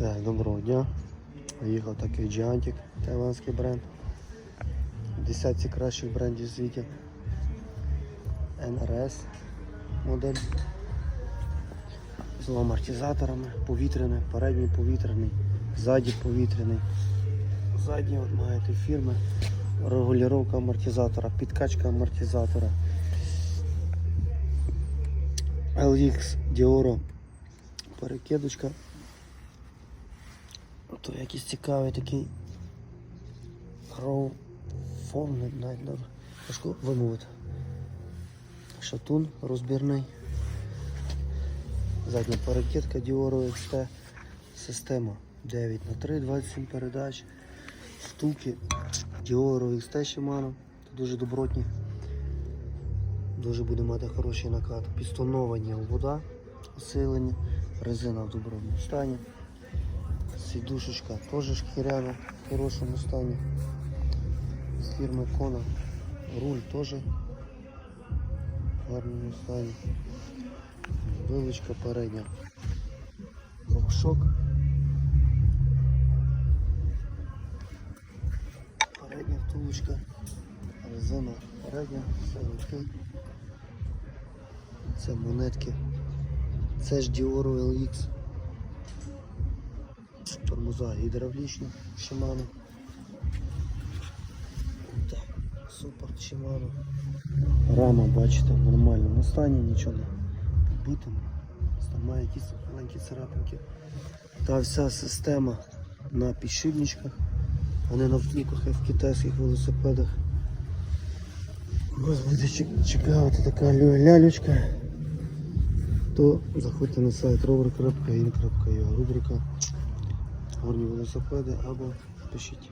Так, доброго дня. Їхав такий Giantic, тайландський бренд. Десятці кращих брендів світі. NRS модель. З амортизаторами, повітряний, передній повітряний, ззаді повітряний. Задній от маєте фірми. Регулювання амортизатора, підкачка амортизатора. LX Dioro перекидочка. То якийсь цікавий такий гроу навіть добре. Важко вимовити. Шатун розбірний. Задня перекидка Dioro XT. Система 9 на 3 27 передач. Штуки Dioro XT Shimano. Дуже добротні. Дуже буде мати хороший накат. Підстоновані вода, усилені, резина в доброму стані. Сідушечка теж шкіряна в хорошому стані. З фірми Кона. Руль теж в гарному стані. Вилочка передня. Рокшок. Передня втулочка. Резина передня, все окей. Це монетки. Це ж Dior LX. Тормоза гідравлічні Shimano. Так, супер Shimano. Рама, бачите, в нормальному стані, нічого не побитому. Там якісь маленькі царапинки. Та вся система на підшипничках, а не на втіках, як в китайських велосипедах. Вас буде цікавити така лю- лялючка, то заходьте на сайт rover.in.ua рубрика Горні велосипеди або пишіть.